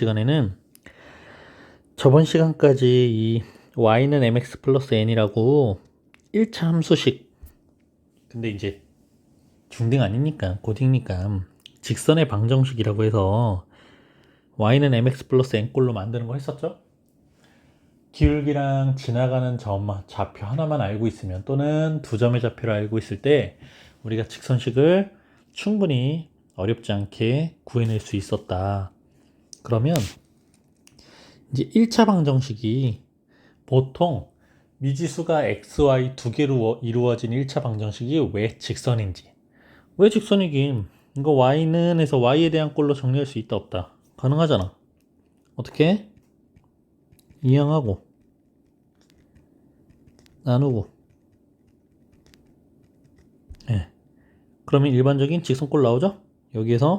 시간에는 저번 시간까지 이 y는 mx 플러스 n이라고 1차 함수식 근데 이제 중딩 아니니까 고딩이니까 직선의 방정식이라고 해서 y는 mx 플러스 n꼴로 만드는 거 했었죠? 기울기랑 지나가는 점 좌표 하나만 알고 있으면 또는 두 점의 좌표를 알고 있을 때 우리가 직선식을 충분히 어렵지 않게 구해낼 수 있었다. 그러면 이제 1차 방정식이 보통 미지수가 x, y 두 개로 이루어진 1차 방정식이 왜 직선인지. 왜 직선이긴? 이거 y는 해서 y에 대한 꼴로 정리할 수 있다 없다. 가능하잖아. 어떻게? 이항하고 나누고. 예. 그러면 일반적인 직선꼴 나오죠? 여기에서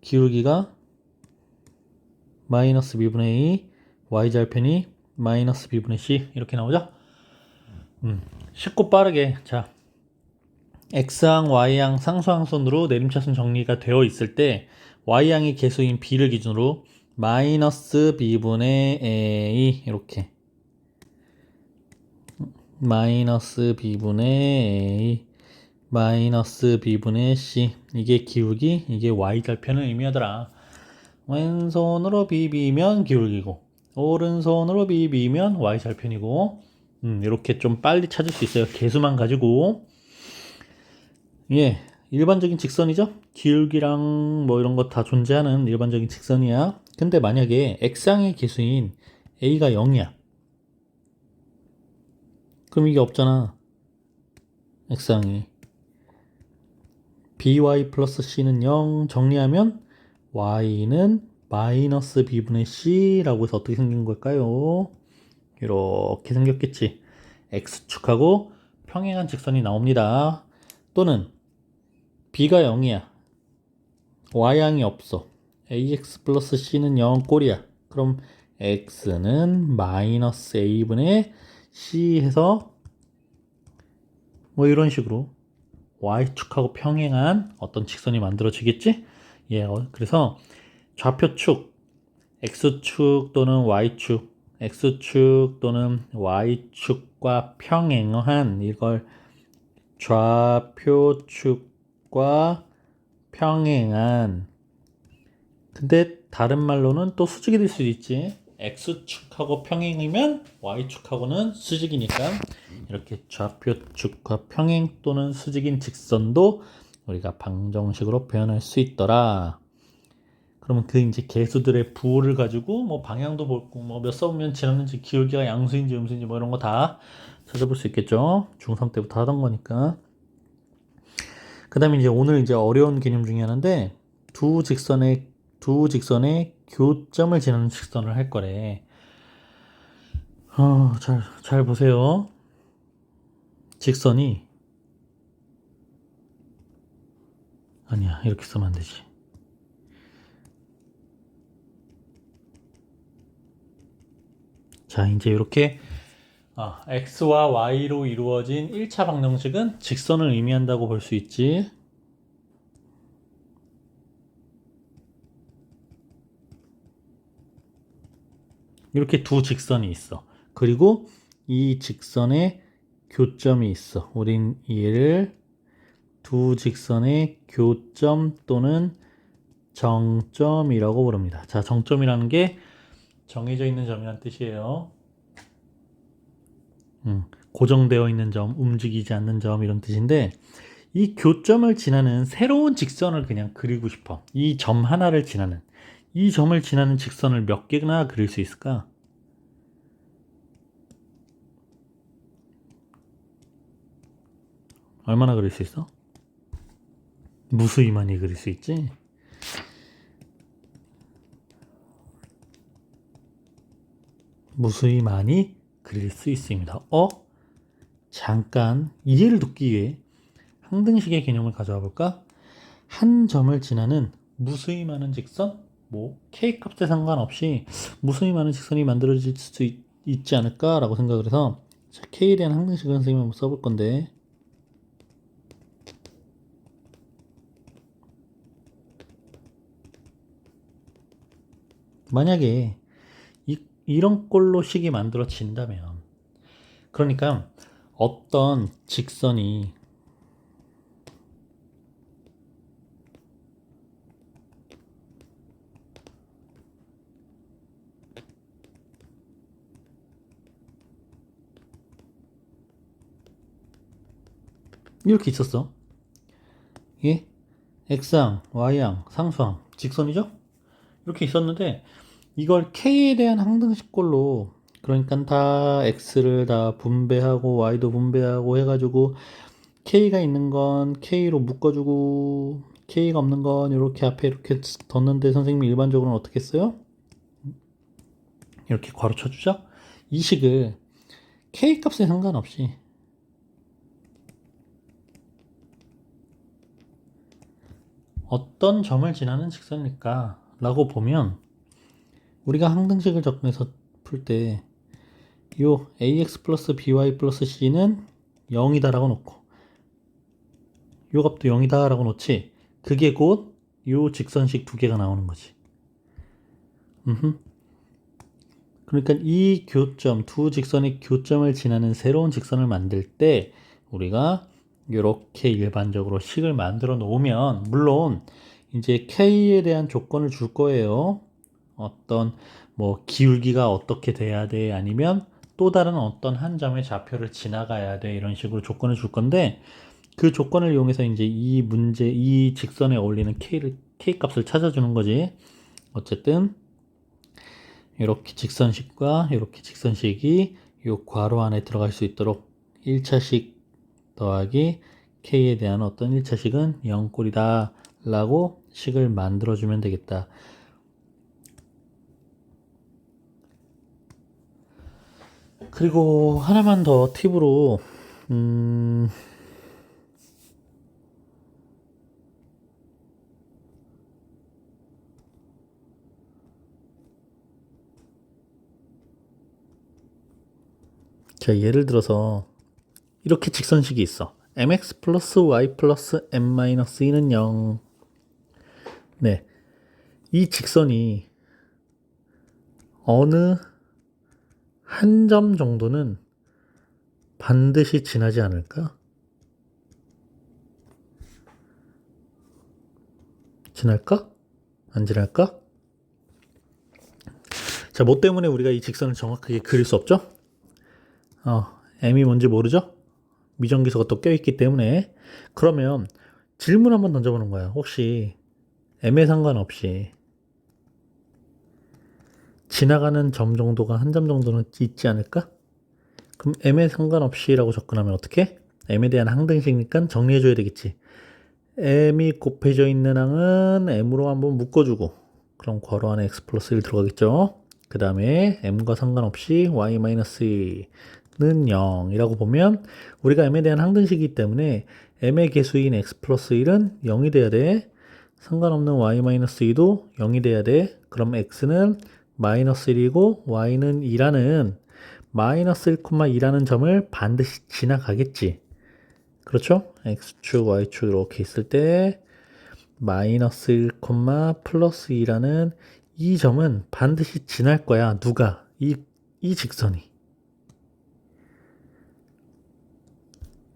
기울기가 마이너스 b분의 2 y절편이 마이너스 b분의 c 이렇게 나오죠? 음, 쉽고 빠르게. 자 x항, y항 상수항선으로 내림차순 정리가 되어 있을 때 y항이 개수인 b를 기준으로 마이너스 b분의 a 이렇게. 마이너스 b분의 a 마이너스 b분의 c. 이게 기울기 이게 y절편을 의미하더라 왼손으로 비비면 기울기고 오른손으로 비비면 y절편이고 음, 이렇게 좀 빨리 찾을 수 있어요. 개수만 가지고. 예 일반적인 직선이죠? 기울기랑 뭐 이런 거다 존재하는 일반적인 직선이야. 근데 만약에 x항의 개수인 a가 0이야. 그럼 이게 없잖아. X항이. By 플러스 c는 0 정리하면 y는 마이너스 b분의 c라고 해서 어떻게 생긴 걸까요? 이렇게 생겼겠지. x축하고 평행한 직선이 나옵니다. 또는 b가 0이야. y항이 없어. ax 플러스 c는 0 꼴이야. 그럼 x는 마이너스 a분의 c 해서 뭐 이런 식으로 y축하고 평행한 어떤 직선이 만들어지겠지? 예, 어, 그래서 좌표축, x축 또는 y축, x축 또는 y축과 평행한 이걸 좌표축과 평행한 근데 다른 말로는 또 수직이 될 수도 있지. x축하고 평행이면 y축하고는 수직이니까 이렇게 좌표축과 평행 또는 수직인 직선도 우리가 방정식으로 표현할 수 있더라. 그러면 그 이제 개수들의 부호를 가지고 뭐 방향도 볼고 뭐몇 서면 지났는지 기울기가 양수인지 음수인지 뭐 이런 거 다 찾아볼 수 있겠죠. 중3 때부터 하던 거니까. 그 다음에 이제 오늘 이제 어려운 개념 중에 하나인데 두 직선의 두 직선의 교점을 지나는 직선을 할 거래. 어, 잘, 잘 보세요. 직선이 아니야 이렇게 쓰면 안 되지. 자 이제 이렇게 아, x와 y로 이루어진 1차 방정식은 직선을 의미한다고 볼 수 있지. 이렇게 두 직선이 있어. 그리고 이 직선에 교점이 있어. 우린 얘를 두 직선의 교점 또는 정점이라고 부릅니다. 자, 정점이라는 게 정해져 있는 점이란 뜻이에요. 음, 고정되어 있는 점, 움직이지 않는 점 이런 뜻인데 이 교점을 지나는 새로운 직선을 그냥 그리고 싶어. 이 점 하나를 지나는 이 점을 지나는 직선을 몇 개나 그릴 수 있을까? 얼마나 그릴 수 있어? 무수히 많이 그릴 수 있지? 무수히 많이 그릴 수 있습니다. 어? 잠깐 이해를 돕기 위해 항등식의 개념을 가져와 볼까? 한 점을 지나는 무수히 많은 직선? 뭐 k 값에 상관없이 무수히 많은 직선이 만들어질 수 있, 지 않을까라고 생각을 해서 자, k에 대한 항등식을 선생님이 한번 써볼 건데 만약에 이, 이런 꼴로 식이 만들어진다면 그러니까 어떤 직선이 이렇게 있었어. 이게 x항, y항, 상수항, 직선이죠? 이렇게 있었는데 이걸 k에 대한 항등식꼴로 그러니까 다 x를 다 분배하고 y도 분배하고 해가지고 k가 있는 건 k로 묶어주고 k가 없는 건 이렇게 앞에 이렇게 뒀는데 선생님이 일반적으로는 어떻게 했어요? 이렇게 괄호 쳐주죠? 이 식을 k 값에 상관없이 어떤 점을 지나는 직선일까? 라고 보면 우리가 항등식을 접근해서 풀때요 ax 플러스 by 플러스 c는 0이다 라고 놓고 요 값도 0이다 라고 놓지 그게 곧 요 직선식 두 개가 나오는 거지 음흠. 그러니까 이 교점 두 직선의 교점을 지나는 새로운 직선을 만들 때 우리가 이렇게 일반적으로 식을 만들어 놓으면 물론 이제 K에 대한 조건을 줄 거예요. 어떤 뭐 기울기가 어떻게 돼야 돼 아니면 또 다른 어떤 한 점의 좌표를 지나가야 돼 이런 식으로 조건을 줄 건데 그 조건을 이용해서 이제 이 문제 이 직선에 어울리는 K를 K 값을 찾아주는 거지. 어쨌든 이렇게 직선식과 이렇게 직선식이 이 괄호 안에 들어갈 수 있도록 1차식 더하기 k에 대한 어떤 1차식은 0꼴이다 라고 식을 만들어 주면 되겠다. 그리고 하나만 더 팁으로 음... 자 예를 들어서 이렇게 직선식이 있어. mx 플러스 y 플러스 m 마이너스 2는 0. 네. 이 직선이 어느 한 점 정도는 반드시 지나지 않을까? 지날까? 안 지날까? 자, 뭐 때문에 우리가 이 직선을 정확하게 그릴 수 없죠? 어, m이 뭔지 모르죠? 미정기소가 또 껴있기 때문에 그러면 질문 한번 던져보는 거야. 혹시 M에 상관없이 지나가는 점 정도가 한 점 정도는 있지 않을까? 그럼 M에 상관없이라고 접근하면 어떻게? M에 대한 항등식이니까 정리해줘야 되겠지. M이 곱해져 있는 항은 M으로 한번 묶어주고 그럼 괄호 안에 X 플러스 1 들어가겠죠. 그 다음에 M과 상관없이 Y 마이너스 2는 0이라고 보면 우리가 m에 대한 항등식이기 때문에 m의 개수인 x 플러스 1은 0이 돼야 돼. 상관없는 y-2도 0이 돼야 돼. 그럼 x는 마이너스 1이고 y는 2라는 마이너스 1,2라는 점을 반드시 지나가겠지. 그렇죠? x축, y축 이렇게 있을 때 마이너스 1, 플러스 2라는 이 점은 반드시 지날 거야. 누가? 이, 이 직선이.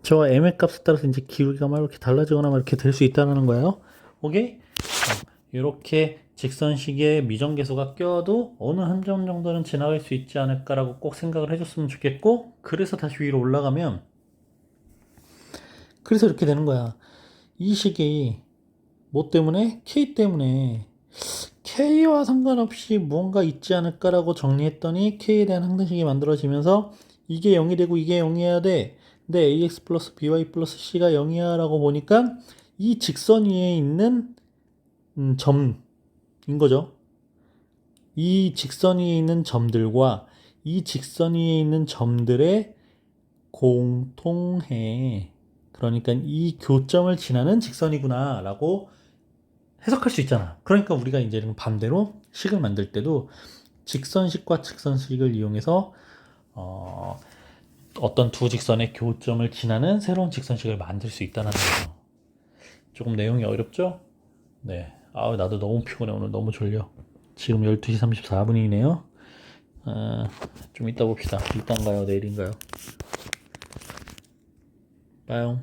저 m의 값에 따라서 이제 기울기가 막 이렇게 달라지거나 막 이렇게 될 수 있다는 거예요. 오케이? 이렇게 직선식에 미정계수가 껴도 어느 한 점 정도는 지나갈 수 있지 않을까라고 꼭 생각을 해줬으면 좋겠고 그래서 다시 위로 올라가면 그래서 이렇게 되는 거야. 이 식이 뭐 때문에? K 때문에 K와 상관없이 무언가 있지 않을까라고 정리했더니 K에 대한 항등식이 만들어지면서 이게 0이 되고 이게 0이어야 돼. 근데 ax 플러스 by 플러스 c가 0이야 라고 보니까 이 직선 위에 있는 음, 점인 거죠. 이 직선 위에 있는 점들과 이 직선 위에 있는 점들의 공통해. 그러니까 이 교점을 지나는 직선이구나 라고 해석할 수 있잖아. 그러니까 우리가 이제 반대로 식을 만들 때도 직선식과 직선식을 이용해서 어, 어떤 두 직선의 교점을 지나는 새로운 직선식을 만들 수 있다는 거죠. 조금 내용이 어렵죠? 네. 아 나도 너무 피곤해. 오늘 너무 졸려. 지금 12시 34분이네요. 아, 좀 이따 봅시다. 이따인가요? 내일인가요? 빠용.